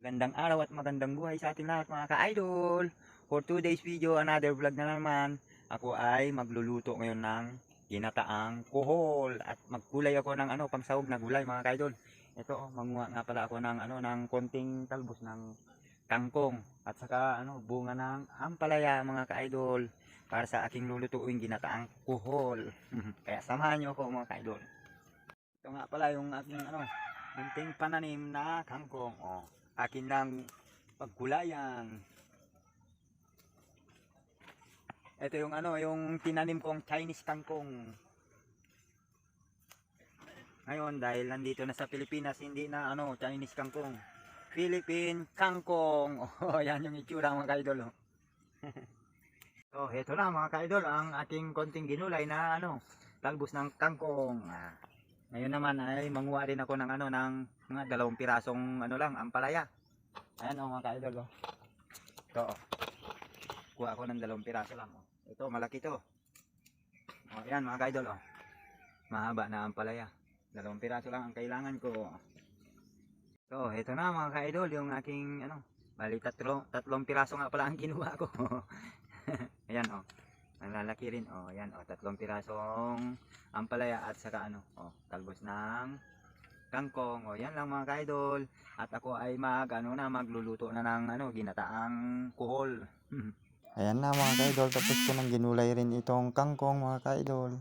Magandang araw at magandang buhay sa ating lahat mga ka-idol. For today's video, another vlog na naman. Ako ay magluluto ngayon ng ginataang kuhol at magkulay ako ng ano pangsahog na gulay mga ka-idol. Ito oh, manguha nga pala ako ng ano ng konting talbos ng kangkong at saka ano bunga ng ampalaya mga ka-idol para sa aking lulutuin ginataang kuhol. Kaya samahan niyo ako mga ka-idol. Ito nga pala yung aking ano munting pananim na kangkong. Oh akin lang pagkulayan. Ito yung ano, yung tinanim kong Chinese kangkong. Ngayon, dahil nandito na sa Pilipinas, hindi na ano, Chinese kangkong. Philippine kangkong. Oh, yan yung itsura mga kaidol. Oh. so, ito na mga kaidol, ang ating konting ginulay na ano, talbos ng kangkong. Ah. Ngayon naman ay manguha rin ako ng ano ng mga dalawang pirasong ano lang ampalaya. Ayan oh mga ka-idol oh. Ito oh. Kuha ako ng dalawang piraso lang oh. Ito malaki to. Oh, ayan mga ka-idol oh. Mahaba na ampalaya. Dalawang piraso lang ang kailangan ko. So, ito na mga ka-idol yung aking ano, bali tatlo, tatlong piraso nga pala ang kinuha ko. ayan oh. Ang lalaki rin. Oh, ayan oh, tatlong pirasong ampalaya at saka ano, oh, talbos ng kangkong. Oh, yan lang mga kaidol. At ako ay mag ano na magluluto na ng ano, ginataang kuhol. Ayan na mga kaidol, tapos ko nang ginulay rin itong kangkong mga kaidol.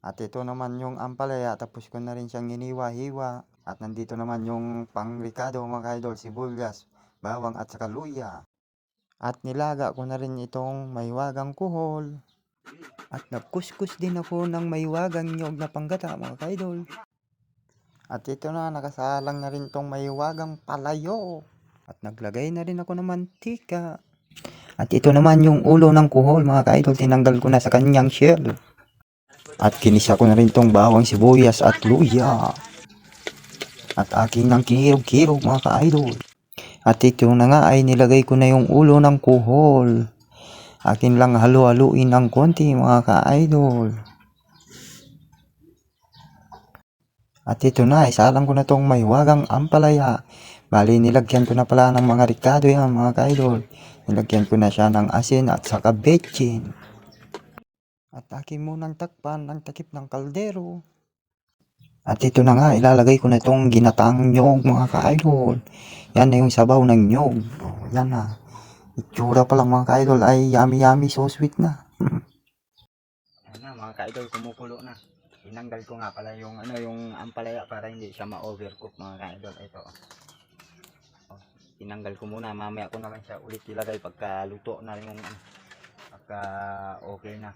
At ito naman yung ampalaya, tapos ko na rin siyang hiniwa-hiwa. At nandito naman yung pangrikado mga kaidol, sibuyas, bawang at saka luya. At nilaga ko na rin itong maywagang kuhol. At nagkuskus din ako ng maywagang nyog na panggata mga kaidol. At ito na, nakasalang na rin itong maywagang palayo. At naglagay na rin ako ng mantika. At ito naman yung ulo ng kuhol mga kaidol, tinanggal ko na sa kanyang shell. At kinisa ko na rin tong bawang sibuyas at luya. At aking nang kirog-kirog mga kaidol. At ito na nga ay nilagay ko na yung ulo ng kuhol. Akin lang halu-haluin ng konti mga ka-idol. At ito na, isalang ko na tong maywagang ampalaya. Bali, nilagyan ko na pala ng mga ricado yan mga ka-idol. Nilagyan ko na siya ng asin at saka betchin. At akin munang takpan ng takip ng kaldero. At ito na nga, ilalagay ko na itong ginataang nyog mga ka-idol. Yan na yung sabaw ng nyog. Yan na. Itsura pa lang mga ka-idol ay yummy yummy so sweet na. Ayan na mga kaidol, kumukulo na. Tinanggal ko nga pala yung ano yung ampalaya para hindi siya ma-overcook mga kaidol. Ito. Oh, tinanggal ko muna, mamaya ko naman siya ulit ilagay pagka luto na rin yung ano, pagka okay na.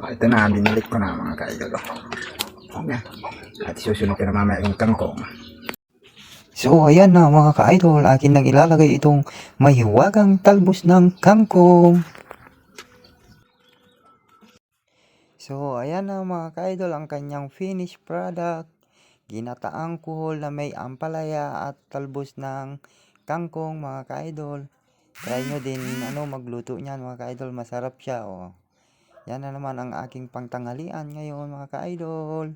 Oh, ito na, binalik ko na mga kaidol. Oh. Yan. At susunod ko na mamaya yung kangkong. So ayan na mga ka-idol, akin nang ilalagay itong mahiwagang talbos ng kangkong. So ayan na mga ka-idol ang kanyang finished product. Ginataang kuhol na may ampalaya at talbos ng kangkong mga ka-idol. Try nyo din ano magluto niyan mga ka-idol, masarap siya oh. Yan na naman ang aking pangtanghalian ngayon mga ka-idol.